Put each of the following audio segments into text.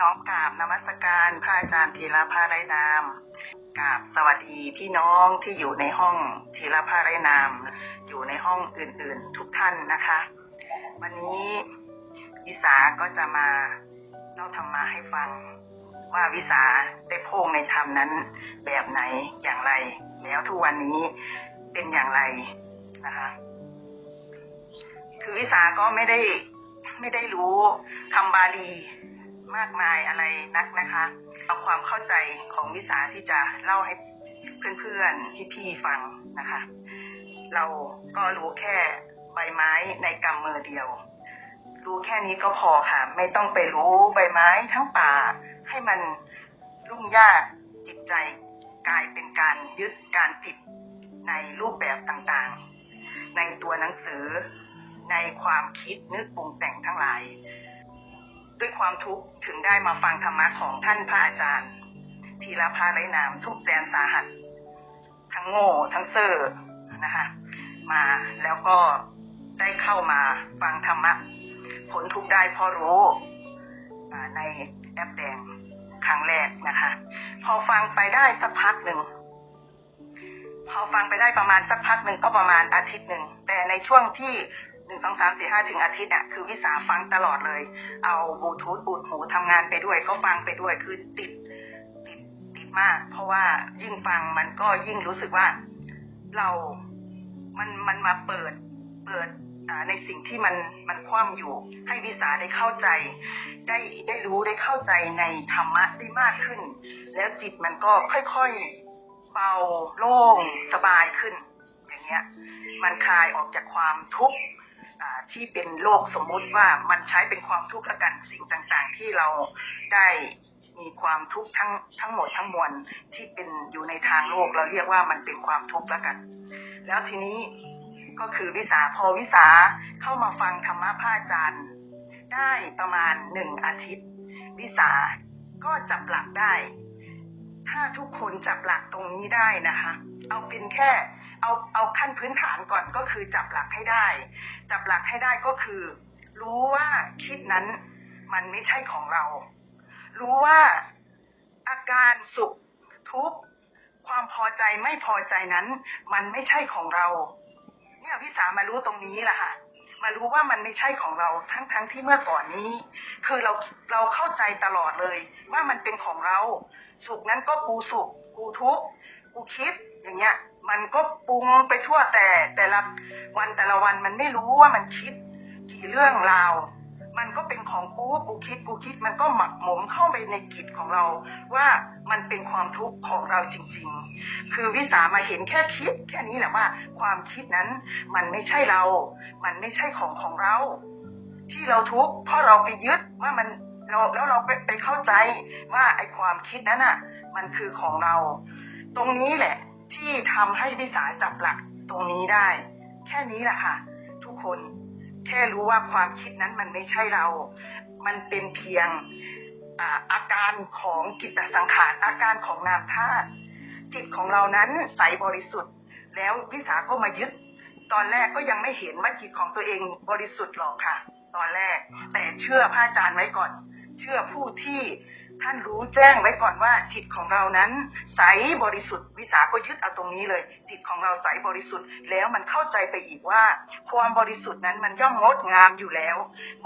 น้อมกราบนมัสการพระอาจารย์ธีรพาไรนามกราบสวัสดีพี่น้องที่อยู่ในห้องธีรพาไรนาม อยู่ในห้องอื่นๆ ทุกท่านนะคะ วันนี้วิสาก็จะมาเล่าธรรมะให้ฟัง ว่าวิสาได้พงในธรรมนั้น แบบไหนอย่างไร แล้วทุกวันนี้เป็นอย่างไรนะคะคือวิสาก็ไม่ได้ไม่ได้รู้คำบาลี มากมายอะไรนักนะคะเอาความเข้าใจของวิสาที่จะเล่าให้เพื่อนๆพี่ๆฟังนะคะ เราก็รู้แค่ใบไม้ในกำมือเดียว รู้แค่นี้ก็พอค่ะ ไม่ต้องไปรู้ใบไม้ทั้งป่า ให้มันรุ่งยากจิตใจกลายเป็นการยึดการติดในรูปแบบต่างๆ ในตัวหนังสือในความคิดนึกปรุงแต่งทั้งหลาย ด้วยความทุกข์ถึงได้มาฟังธรรมะของท่านพระอาจารย์ ทีละพาไรนามทุกแสนสาหัส ทั้งโง่ทั้งเซอร์นะคะมาแล้วก็ได้เข้ามาฟังธรรมะผลทุกได้พอรู้ในแอปแดงครั้งแรกนะคะ พอฟังไปได้สักพักหนึ่ง พอฟังไปได้ประมาณสักพักหนึ่งก็ประมาณอาทิตย์หนึ่ง แต่ในช่วงที่ หนึ่งสองสามสี่ห้าถึงอาทิตย์อะคือวิสาฟังตลอดเลย เอาบลูทูธบูดหูทำงานไปด้วย ก็ฟังไปด้วยคือติดติดติดมาก เพราะว่ายิ่งฟังมันก็ยิ่งรู้สึกว่าเรามันมันมาเปิดเปิดในสิ่งที่มันมันคว่ำอยู่ ให้วิสาได้เข้าใจ ได้ได้รู้ได้เข้าใจในธรรมะได้มากขึ้น แล้วจิตมันก็ค่อยๆเบาโล่งสบายขึ้น อย่างเงี้ย มันคลายออกจากความทุกข์ ที่เป็นโลกสมมุติว่ามันใช้เป็นความทุกข์ละกันสิ่งต่างๆ ที่เราได้มีความทุกข์ทั้งทั้งหมดทั้งมวลที่เป็นอยู่ในทางโลกเราเรียกว่ามันเป็นความทุกข์ละกัน แล้วทีนี้ก็คือวิสาพอวิสาเข้ามาฟังธรรมะพระอาจารย์ ได้ประมาณหนึ่งอาทิตย์ วิสาก็จับหลักได้ ถ้าทุกคนจับหลักตรงนี้ได้นะคะ เอาเป็นแค่ เอาเอาขั้นพื้นฐานก่อนก็คือจับหลักให้ได้ จับหลักให้ได้ก็คือ รู้ว่าคิดนั้นมันไม่ใช่ของเรา รู้ว่าอาการสุขทุกข์ความพอใจไม่พอใจนั้น มันไม่ใช่ของเรา เนี่ยวิสามารู้ตรงนี้แหละค่ะมารู้ว่ามันไม่ใช่ของเราทั้งทั้งที่เมื่อก่อนนี้ คือเราเราเข้าใจตลอดเลย ว่ามันเป็นของเรา สุขนั้นก็กูสุขกูทุกข์กูคิดอย่างเงี้ย มันก็ปรุงไปทั่วแต่แต่ละวันแต่ละวันมันไม่รู้ว่ามันคิดกี่เรื่องราวมันก็เป็นของกูกูคิดกูคิดมันก็หมักหมมเข้าไปในกิจของเรา ว่ามันเป็นความทุกข์ของเราจริง ๆ คือวิสามาเห็นแค่คิด แค่นี้แหละว่า ความคิดนั้นมันไม่ใช่เรา มันไม่ใช่ของของเรา ที่เราทุกข์เพราะเราไปยึดว่ามันเราแล้วเราไปไปเข้าใจว่าไอ้ความคิดนั้นอะ มันคือของเรา ตรงนี้แหละ ที่ทำให้วิสาจับหลักตรงนี้ได้ แค่นี้แหละค่ะ ทุกคนแค่รู้ว่าความคิดนั้นมันไม่ใช่เรา มันเป็นเพียงอาอาการของกิตสังขารอาการของนามธาตุจิตของเรานั้นใสบริสุทธิ์ แล้ววิสาก็มายึด ตอนแรกก็ยังไม่เห็นว่าจิตของตัวเองบริสุทธิ์หรอกค่ะ ตอนแรกแต่เชื่อพระอาจารย์ไว้ก่อน เชื่อผู้ที่ ท่านรู้แจ้งไว้ก่อนว่าจิตของเรานั้น ใสบริสุทธิ์ วิสาก็ยึดเอาตรงนี้เลย จิตของเราใสบริสุทธิ์ แล้วมันเข้าใจไปอีกว่า ความบริสุทธิ์นั้นมันย่อมงดงามอยู่แล้ว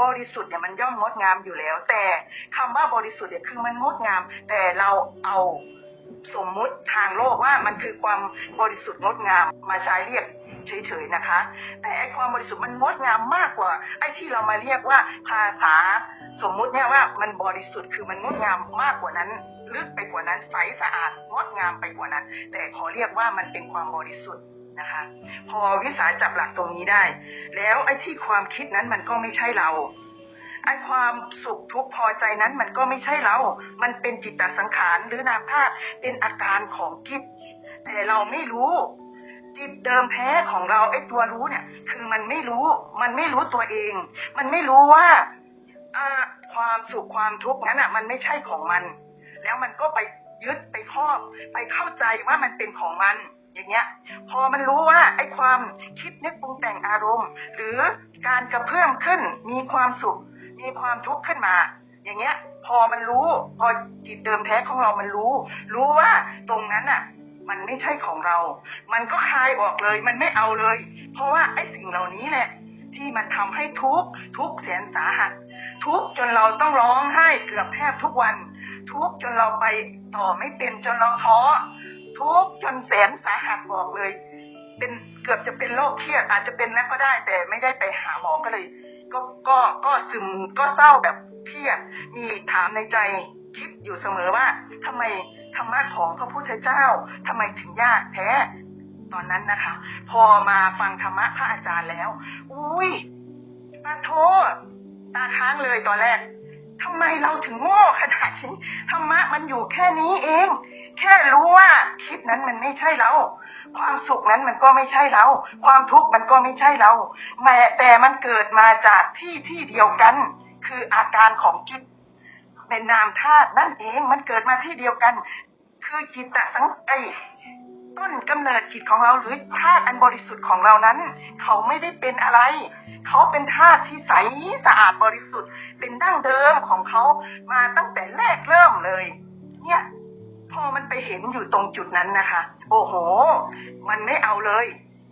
บริสุทธิ์เนี่ยมันย่อมงดงามอยู่แล้ว แต่คำว่าบริสุทธิ์เนี่ยคือมันงดงาม แต่เราเอา สมมุติทางโลกว่ามันคือความบริสุทธิ์งดงามมาใช้เรียกเฉยๆนะคะ แต่ไอความบริสุทธิ์มันงดงามมากกว่า ไอที่เรามาเรียกว่าภาษาสมมุติเนี่ยว่ามันบริสุทธิ์คือมันงดงามมากกว่านั้นลึกไปกว่านั้นใสสะอาดงดงามไปกว่านั้น แต่ขอเรียกว่ามันเป็นความบริสุทธิ์นะคะ พอวิสาจับหลักตรงนี้ได้ แล้วไอ้ที่ความคิดนั้นมันก็ไม่ใช่เรา ไอ้ความสุขทุกข์พอใจนั้นมันก็ไม่ใช่เรา มันเป็นจิตตสังขารหรือนามธาตุเป็นอาการของจิต แต่เราไม่รู้ จิตเดิมแท้ของเราไอ้ตัวรู้เนี่ย คือมันไม่รู้ มันไม่รู้ตัวเอง มันไม่รู้ว่าอ่าความสุขความทุกข์นั้นอะ มันไม่ใช่ของมัน แล้วมันก็ไปยึดไปครอบ ไปเข้าใจว่ามันเป็นของมันอย่างเงี้ย พอมันรู้ว่าไอ้ความคิดนึกปรุงแต่งอารมณ์ หรือการกระเพื่อมขึ้นมีความสุข มีความทุกข์ขึ้นมา อย่างเงี้ย พอมันรู้ พอจิตเดิมแท้ของเรามันรู้ รู้ว่าตรงนั้นอะ มันไม่ใช่ของเรา มันก็คลายออกเลย มันไม่เอาเลย เพราะว่าไอ้สิ่งเหล่านี้แหละที่มันทำให้ทุกข์ทุกข์แสนสาหัส ทุกข์จนเราต้องร้องไห้เกือบแทบทุกวัน ทุกข์จนเราไปต่อไม่เป็นจนเราท้อทุกข์จนแสนสาหัสบอกเลย เป็นเกือบจะเป็นโรคเครียดอาจจะเป็นแล้วก็ได้ แต่ไม่ได้ไปหาหมอก็เลย ก็ก็ก็ซึมก็เศร้าแบบเครียดมีถามในใจคิดอยู่เสมอว่าทำไมธรรมะของพระพุทธเจ้าทำไมถึงยากแท้ตอนนั้นนะคะ พอมาฟังธรรมะพระอาจารย์แล้ว อุ้ยมาโทษตาค้างเลยตอนแรก ทำไมเราถึงโง่ขนาดนี้ธรรมะมันอยู่แค่นี้เอง แค่รู้ว่าคิดนั้นมันไม่ใช่เรา ความสุขนั้นมันก็ไม่ใช่เรา ความทุกข์มันก็ไม่ใช่เราแม้แต่มันเกิดมาจากที่ที่เดียวกัน คืออาการของจิต เป็นนามธาตุนั่นเองมันเกิดมาที่เดียวกัน คือจิตตสังไอ ต้นกำเนิดจิตของเราหรือธาตุอันบริสุทธิ์ของเรานั้น เขาไม่ได้เป็นอะไร เขาเป็นธาตุที่ใสสะอาดบริสุทธิ์ เป็นดั้งเดิมของเขามาตั้งแต่แรกเริ่มเลย เนี่ยพอมันไปเห็นอยู่ตรงจุดนั้นนะคะ โอ้โห มันไม่เอาเลย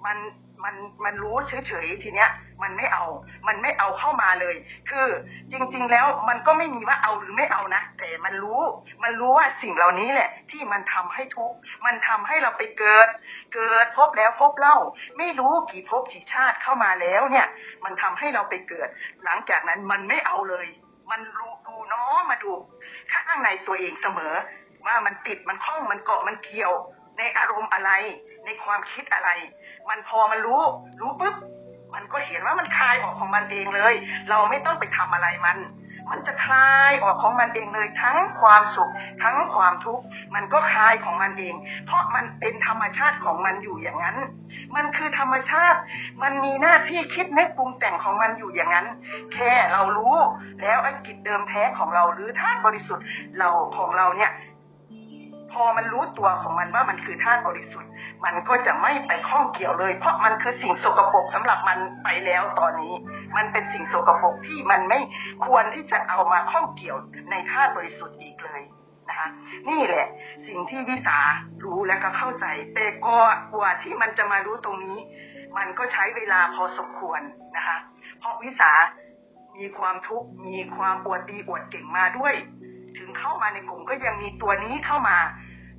มัน มันมันรู้เฉยๆทีเนี้ย มันไม่เอา มันไม่เอาเข้ามาเลย คือจริง ๆ แล้วมันก็ไม่มีว่าเอาหรือไม่เอานะ แต่มันรู้ มันรู้ว่าสิ่งเหล่านี้แหละ ที่มันทำให้ทุกข์มันทำให้เราไปเกิด เกิดพบแล้วพบเล่า ไม่รู้กี่ภพกี่ชาติเข้ามาแล้วเนี่ย มันทำให้เราไปเกิด หลังจากนั้นมันไม่เอาเลย มันรู้ดูเนาะมาดูข้างในตัวเองเสมอ ว่ามันติดมันคล้องมันเกาะมันเกี่ยวในอารมณ์อะไร ในความคิดอะไร มันพอมันรู้ รู้ปุ๊บ มันก็เห็นว่ามันคลายออกของมันเองเลย เราไม่ต้องไปทำอะไรมัน มันจะคลายออกของมันเองเลย ทั้งความสุข ทั้งความทุกข์ มันก็คลายของมันเอง เพราะมันเป็นธรรมชาติของมันอยู่อย่างนั้น มันคือธรรมชาติ มันมีหน้าที่คิดนึกปรุงแต่งของมันอยู่อย่างนั้น แค่เรารู้ แล้วไอ้จิตเดิมแท้ของเราหรือธาตุบริสุทธิ์เราของเราเนี่ย พอมันรู้ตัวของมันว่ามันคือธาตุบริสุทธิ์ มันก็จะไม่ไปข้องเกี่ยวเลย เพราะมันคือสิ่งสกปรกสำหรับมันไปแล้วตอนนี้ มันเป็นสิ่งสกปรกที่มันไม่ควรที่จะเอามาข้องเกี่ยวในธาตุบริสุทธิ์อีกเลยนะคะนี่แหละสิ่งที่วิสารู้และก็เข้าใจแต่ก็กว่าที่มันจะมารู้ตรงนี้ มันก็ใช้เวลาพอสมควรนะคะ เพราะวิสามีความทุกข์มีความอวดดีอวดเก่งมาด้วย เข้ามาในกลุ่มก็ยังมีตัวนี้เข้ามา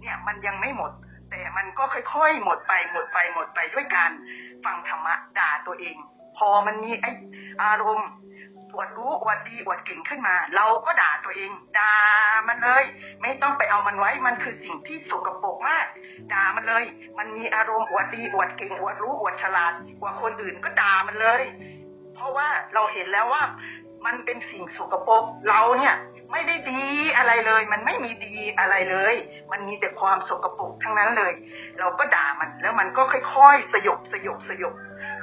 เนี่ยมันยังไม่หมด แต่มันก็ค่อยๆ หมดไปหมดไปหมดไปด้วยการฟังธรรมะด่าตัวเอง พอมันมีไออารมณ์อวดรู้อวดดีอวดเก่งขึ้นมา เราก็ด่าตัวเองด่ามันเลย ไม่ต้องไปเอามันไว้มันคือสิ่งที่สกปรกมากด่ามันเลย มันมีอารมณ์อวดดีอวดเก่งอวดรู้อวดฉลาดกว่าคนอื่นก็ด่ามันเลย เพราะว่าเราเห็นแล้วว่า มันเป็นสิ่งสกปรกเราเนี่ย ไม่ได้ดีอะไรเลย มันไม่มีดีอะไรเลย มันมีแต่ความสกปรกทั้งนั้นเลย เราก็ด่ามันแล้วมันก็ค่อยๆสยบสยบสยบ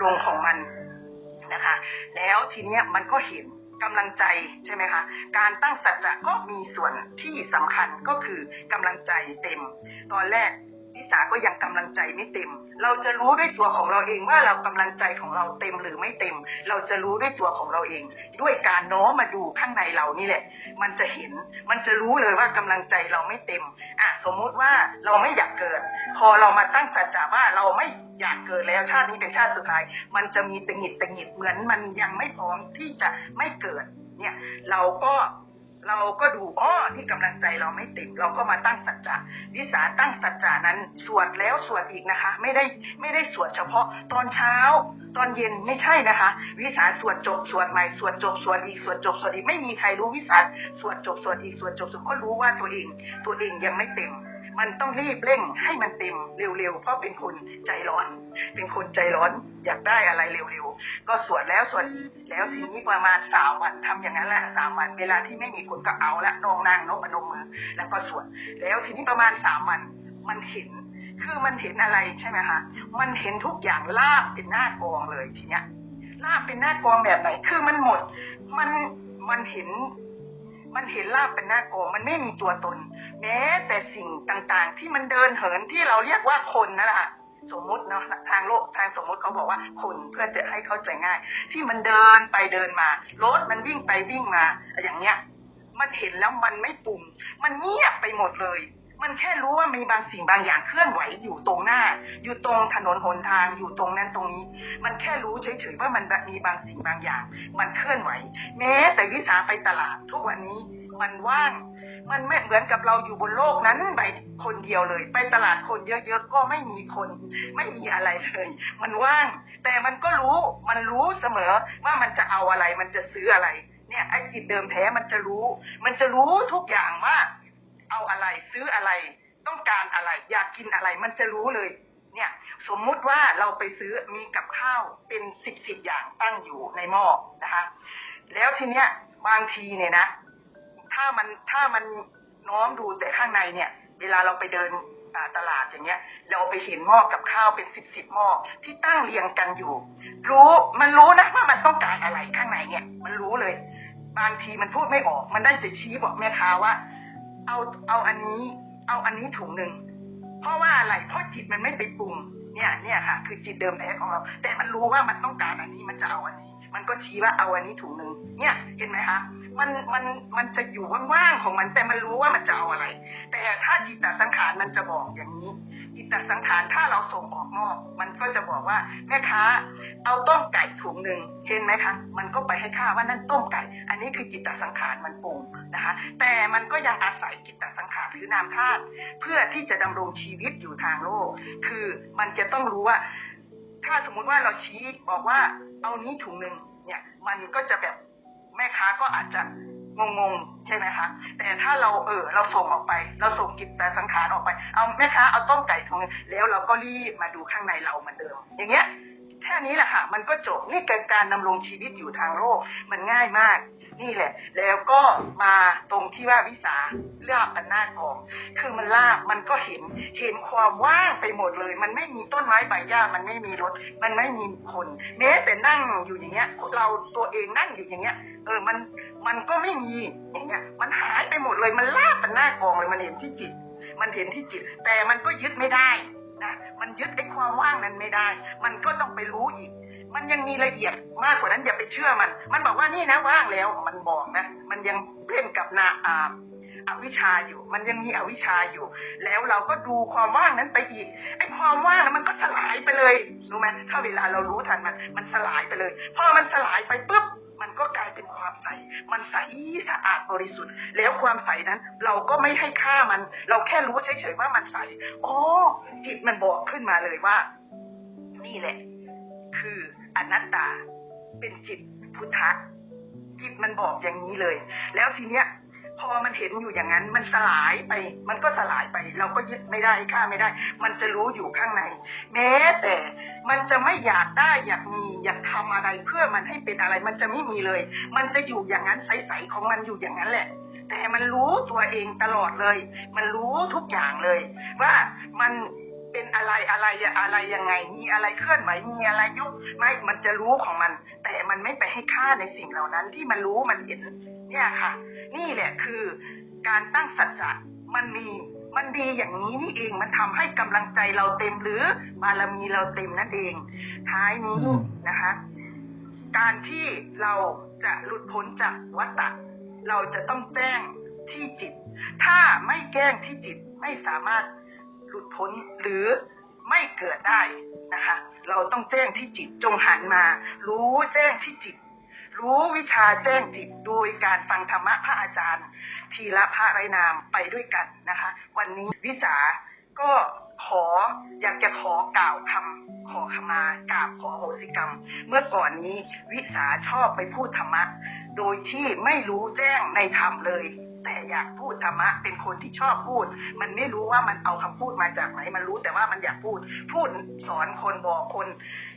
ลงของมันนะคะ แล้วทีเนี้ยมันก็เห็นกำลังใจใช่ไหมคะ การตั้งสัจจะก็มีส่วนที่สำคัญก็คือกำลังใจเต็ม ตอนแรก นิสาก็ยังกำลังใจไม่เต็ม เราจะรู้ด้วยตัวของเราเองว่าเรากำลังใจของเราเต็มหรือไม่เต็ม เราจะรู้ด้วยตัวของเราเอง ด้วยการโน้มมาดูข้างในเรานี่แหละ มันจะเห็น มันจะรู้เลยว่ากำลังใจเราไม่เต็มอะสมมุติว่าเราไม่อยากเกิด พอเรามาตั้งสัจจะว่าเราไม่อยากเกิดแล้วชาตินี้เป็นชาติสุดท้าย มันจะมีตังหิดตังหิดเหมือนมันยังไม่พร้อมที่จะไม่เกิด เนี่ยเราก็ เราก็ดูอ๋อนี่กำลังใจเราไม่เต็มเราก็มาตั้งสัจจะวิสาตั้งสัจจานั้นสวดแล้วสวดอีกนะคะ ไม่ได้ไม่ได้สวดเฉพาะตอนเช้า ตอนเย็นไม่ใช่นะคะ วิสาสวดจบสวดใหม่สวดจบสวดอีกสวดจบสวดอีกไม่มีใครรู้วิสาสวดจบสวดอีกสวดจบสวดก็รู้ว่าตัวเอง ตัวเองยังไม่เต็ม มันต้องรีบเร่งให้มันเต็มเร็วๆ เพราะเป็นคนใจร้อน เป็นคนใจร้อนอยากได้อะไรเร็วๆ ก็สวดแล้วสวดอีกแล้วทีนี้ประมาณสามวันทำอย่างนั้นแหละสามวัน เวลาที่ไม่มีคนก็เอาละนองนางนกพนมมือ แล้วก็สวดแล้วทีนี้ประมาณสามวันมันเห็นคือมันเห็นอะไรใช่ไหมคะมันเห็นทุกอย่างลาบเป็นหน้ากองเลยทีเนี้ยลาบเป็นหน้ากองแบบไหน คือมันหมด มันมันเห็น มันเห็นลาบเป็นหน้าโกงมันไม่มีตัวตน แม้แต่สิ่งต่างๆ ที่มันเดินเหินที่เราเรียกว่าคนนั่นแหละสมมุติเนาะทางโลกทางสมมุติเขาบอกว่าคนเพื่อจะให้เข้าใจง่าย ที่มันเดินไปเดินมารถมันวิ่งไปวิ่งมา อย่างเงี้ย มันเห็นแล้วมันไม่ปรุงมันเงียบไปหมดเลย มันแค่รู้ว่ามีบางสิ่งบางอย่างเคลื่อนไหวอยู่ตรงหน้า อยู่ตรงถนนหนทางอยู่ตรงนั้นตรงนี้ มันแค่รู้เฉยๆว่ามันมีบางสิ่งบางอย่าง มันเคลื่อนไหว แม้แต่วิสาไปตลาดทุกวันนี้มันว่าง มันไม่เหมือนกับเราอยู่บนโลกนั้นไปคนเดียวเลย ไปตลาดคนเยอะๆก็ไม่มีคน ไม่มีอะไรเลย มันว่าง แต่มันก็รู้ มันรู้เสมอว่ามันจะเอาอะไร มันจะซื้ออะไร เนี่ยไอ้จิตเดิมแท้มันจะรู้ มันจะรู้ทุกอย่างว่า เอาอะไรซื้ออะไร ต้องการอะไร อยากกินอะไร มันจะรู้เลย เนี่ย สมมุติว่าเราไปซื้อมีกับข้าวเป็นสิบสิบอย่างตั้งอยู่ในหม้อนะคะ แล้วทีเนี้ยบางทีเนี่ยนะถ้ามันถ้ามันน้อมดูแต่ข้างในเนี่ย เวลาเราไปเดินตลาดอย่างเงี้ย เราไปเห็นหม้อกับข้าวเป็นสิบสิบหม้อที่ตั้งเรียงกันอยู่ รู้มันรู้นะว่ามันต้องการอะไรข้างในเนี่ย มันรู้เลย บางทีมันพูดไม่ออก มันได้จะชี้บอกแม่ค้าว่า เอาเอาอันนี้ เอาอันนี้ถุงหนึ่งเพราะว่าอะไรเพราะจิตมันไม่ไปปรุงเนี่ยเนี่ยค่ะ คือจิตเดิมแท้ของเรา แต่มันรู้ว่ามันต้องการอันนี้มันจะเอาอันนี้ มันก็ชี้ว่าเอาอันนี้ถุงหนึ่งเนี่ยเห็นไหมคะมันมันมันจะอยู่ว่างๆของมัน แต่มันรู้ว่ามันจะเอาอะไร แต่ถ้าจิตตสังขารมันจะบอกอย่างนี้ จิตสังขารถ้าเราส่งออกนอก มันก็จะบอกว่าแม่ค้าเอาต้มไก่ถุงหนึ่งเห็นไหมคะมันก็ไปให้ค่าว่านั่นต้มไก่ อันนี้คือจิตตสังขารมันปรุงนะคะ แต่มันก็ยังอาศัยจิตตสังขารหรือนามธาตุเพื่อที่จะดำรงชีวิตอยู่ทางโลก คือมันจะต้องรู้ว่า ถ้าสมมุติว่าเราชี้บอกว่าเอานี้ถุงหนึ่งเนี่ย มันก็จะแบบแม่ค้าก็อาจจะ งงๆใช่ไหมคะแต่ถ้าเราเออเราส่งออกไป เราส่งกิจแต่สังขารออกไป เอาแม่ค้าเอาต้มไก่ถุงแล้วเราก็รีบมาดูข้างในเราเหมือนเดิม อย่างเงี้ยแค่นี้แหละค่ะ มันก็จบนี่คือการดำรงชีวิตอยู่ทางโลก มันง่ายมาก นี่แหละ แล้วก็มาตรงที่ว่าวิสาเลือกอันหน้ากอง คือมันลากมันก็เห็น เห็นความว่างไปหมดเลย มันไม่มีต้นไม้ใบหญ้า มันไม่มีรถ มันไม่มีคนแม้แต่นั่งอยู่อย่างเงี้ย เราตัวเองนั่งอยู่อย่างเงี้ย เออ มัน มันก็ไม่มีอย่างเงี้ย มันหายไปหมดเลยมันลากเป็นหน้ากองเลยมันเห็นที่จิต มันเห็นที่จิต แต่มันก็ยึดไม่ได้นะมันยึดไอ้ความว่างนั้นไม่ได้ มันก็ต้องไปรู้อีก มันยังมีละเอียดมากกว่านั้นอย่าไปเชื่อมัน มันบอกว่านี่นะว่างแล้ว มันบอกนะ มันยังเล่นกับนาอาอวิชชาอยู่ มันยังมีอวิชชาอยู่ แล้วเราก็ดูความว่างนั้นไปอีก ไอ้ความว่างนั้นมันก็สลายไปเลย รู้ไหมถ้าเวลาเรารู้ทันมัน มันสลายไปเลย พอมันสลายไปปุ๊บ มันก็กลายเป็นความใส มันใสสะอาดบริสุทธิ์ แล้วความใสนั้น เราก็ไม่ให้ค่ามัน เราแค่รู้เฉยๆว่ามันใส อ๋อ จิตมันบอกขึ้นมาเลยว่า นี่แหละ คืออนัตตา เป็นจิตพุทธะจิตมันบอกอย่างนี้เลย แล้วทีเนี้ย พอมันเห็นอยู่อย่างนั้น มันสลายไป มันก็สลายไป เราก็ยึดไม่ได้ค่าไม่ได้ มันจะรู้อยู่ข้างใน แม้แต่มันจะไม่อยากได้อยากมีอยากทำอะไรเพื่อมันให้เป็นอะไร มันจะไม่มีเลย มันจะอยู่อย่างนั้นใสๆของมันอยู่อย่างนั้นแหละแต่มันรู้ตัวเองตลอดเลย มันรู้ทุกอย่างเลย ว่ามันเป็นอะไรอะไรอะไรยังไง มีอะไรเคลื่อนไหว มีอะไรยุบไม่ มันจะรู้ของมัน แต่มันไม่ไปให้ค่าในสิ่งเหล่านั้นที่มันรู้มันเห็น เนี่ยค่ะ นี่แหละคือการตั้งสัจจะมันมีมันดีอย่างนี้นี่เองมันทำให้กำลังใจเราเต็มหรือบารมีเราเต็มนั่นเอง ท้ายนี้นะคะ การที่เราจะหลุดพ้นจากวัฏฏะเราจะต้องแจ้งที่จิต ถ้าไม่แจ้งที่จิตไม่สามารถหลุดพ้นหรือไม่เกิดได้นะคะ เราต้องแจ้งที่จิตจงหันมา รู้แจ้งที่จิต รู้วิชาแจ้งจิตโดยการฟังธรรมะพระอาจารย์ ทีละพระไรนามไปด้วยกันนะคะ วันนี้วิสาก็ขออยากจะขอกล่าวคำขอขมากราบขอโหสิกรรม เมื่อก่อนนี้วิสาชอบไปพูดธรรมะ โดยที่ไม่รู้แจ้งในธรรมเลย แต่อยากพูดธรรมะ เป็นคนที่ชอบพูด มันไม่รู้ว่ามันเอาคำพูดมาจากไหน มันรู้แต่ว่ามันอยากพูด พูดสอนคนบอกคน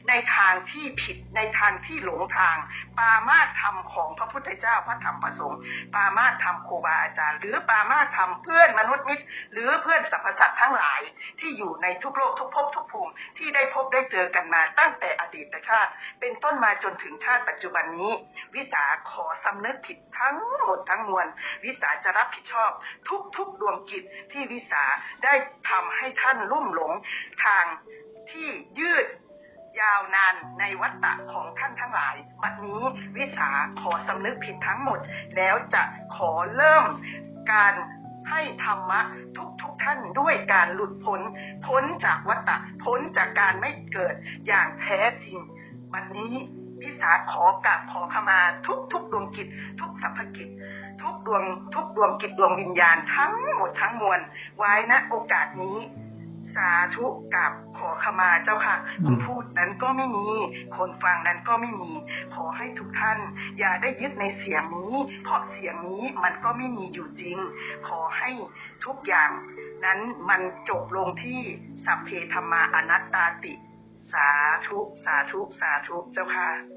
ในทางที่ผิดในทางที่หลงทาง ปามาธรรมของพระพุทธเจ้าพระธรรมพระสงฆ์ปามาธรรมครูบาอาจารย์ หรือปามาธรรมเพื่อนมนุษย์มิตร หรือเพื่อนสรรพสัตว์ทั้งหลายที่อยู่ในทุกโลกทุกภพทุกภูมิที่ได้พบได้เจอกันมาตั้งแต่อดีตชาติ เป็นต้นมาจนถึงชาติปัจจุบันนี้ วิสาขอสำนึกผิดทั้งหมดทั้งมวลวิสาจะรับผิดชอบ ทุกๆดวงจิตที่วิสาได้ทำให้ท่านลุ่มหลงทางที่ยืด ยาวนานในวัฏฏะของท่านทั้งหลาย บัดนี้วิสาขอสำนึกผิดทั้งหมด แล้วจะขอเริ่มการให้ธรรมะทุกทุกๆท่านด้วยการหลุดพ้น พ้นจากวัฏฏะพ้นจากการไม่เกิดอย่างแท้จริงวันนี้พิสาขอกราบขอขมาทุกทุกๆดวงกิจ ทุกสรรพกิจ ทุกดวงทุกดวงกิจดวงวิญญาณทั้งหมดทั้งมวลไว้ณโอกาสนี้ สาธุกับขอขมาเจ้าค่ะอืมคนพูดนั้นก็ไม่มี คนฟังนั้นก็ไม่มี ขอให้ทุกท่าน อย่าได้ยึดในเสียงนี้ เพราะเสียงนี้มันก็ไม่มีอยู่จริง ขอให้ทุกอย่าง นั้นมันจบลงที่สัพเพธรรมาอนัตตาติ สาธุ สาธุ สาธุเจ้าค่ะ